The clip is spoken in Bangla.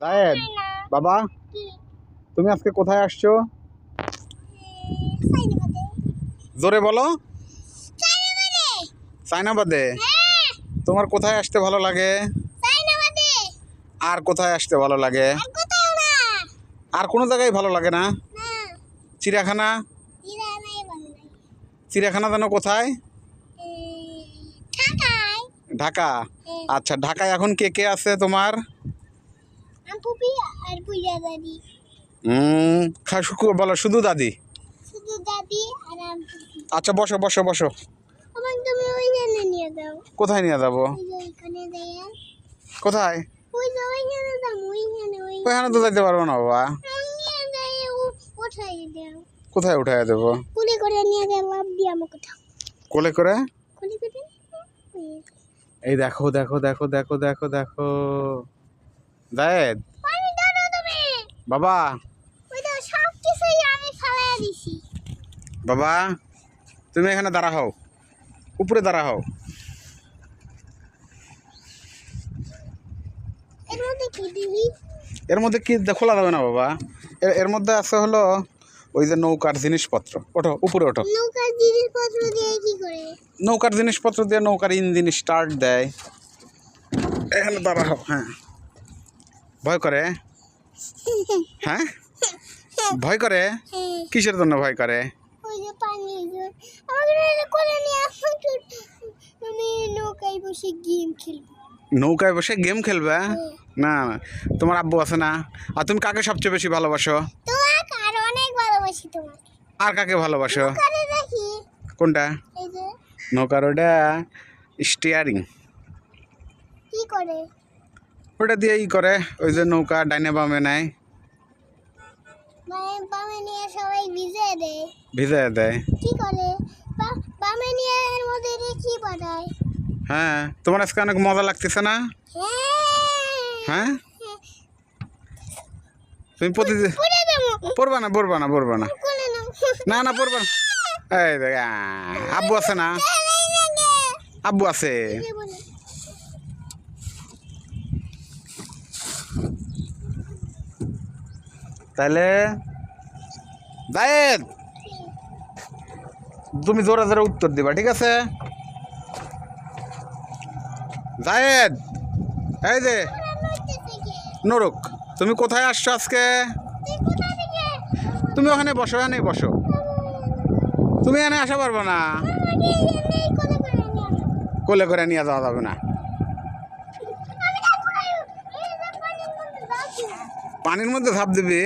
জায়েদ বাবা তুমি আজকে কোথায় আসছো? জোরে বলো। সাইনাবাদে। তোমার কোথায় আসতে ভালো লাগে? আর কোথায় আসতে ভালো লাগে? আর কোনো জায়গায় ভালো লাগে না? চিড়িয়াখানা? চিড়িয়াখানা যেন কোথায়? ঢাকা। আচ্ছা ঢাকায় এখন কে কে আছে তোমার? আর পূজা দাদি। হুম শু- বলো শুধু দাদি? শুধু দাদি আর পুপি। আচ্ছা বসো বসো বসো। আমাকে তুমি ওইখানে নিয়ে দাও। কোথায় নিয়ে যাব? ওইখানে দেয়া। কোথায়? ওই যে ওইখানে দাও ওইখানে ওই ওইখানে তো যাইতে পারব না বাবা। দাও। কোথায় উঠাই দেবো? কুলি করে নিয়ে দেয় লাভ দিয়ে আমাকে কোলে করে? কুলি করে এই দেখো দেখো দেখো দেখো দেখো দেখো। জায়েদ বাবা। বাবা তুমি এখানে দাঁড়া হও। উপরে দাঁড়া হও। এর মধ্যে কি খোলা যাবে না বাবা। এর এর মধ্যে আছে হলো ওই যে নৌকার জিনিসপত্র। ওঠো উপরে ওঠো। নৌকার জিনিসপত্র দিয়ে কি করে? নৌকার জিনিসপত্র দিয়ে নৌকার ইঞ্জিন স্টার্ট দেয়। এখানে দাঁড়া হও হ্যাঁ। ভয় করে? হ্যাঁ? ভয় করে? কিসের জন্য ভয় করে? আমি নৌকায় বসে গেম খেলব। নৌকায় বসে গেম খেলবে? না না তোমার আব্বু আছে না? আর তুমি কাকে সবচেয়ে বেশি ভালোবাসো? আর অনেক ভালোবাসি আর কাকে ভালোবাসো? কোনটা? নৌকার ওটা স্টিয়ারিং কি করে? ওটা দিয়ে ই করে ওই যে নৌকা ডাইনে বামে নেয়। মানে বামে নিয়ে সবাই ভিজে দেয়। ভিজে দেয়। কি করে? বামে নিয়ে এর মধ্যে কি পাঠায় হ্যাঁ তোমার আজকে অনেক মজা লাগতেছে না? হ্যাঁ। হ্যাঁ? তুমি প্রতিদিন পড়বা না পড়বা না পড়বা না। না না পড়বা না। এই দেখ আব্বু আছে না? আব্বু আছে দেবো না। তাহলে জায়েদ, তুমি জোরে জোরে উত্তর দিবা, ঠিক আছে জায়েদ, এই যে, নরক, তুমি কোথায় আসছো আজকে? তুমি ওখানে বসো এখানে বসো তুমি এখানে আসা পারব না। কোলে করে নিয়ে যাওয়া যাবে না আমি যাব না। এই যে পানির মধ্যে ঝাঁপ দিবি।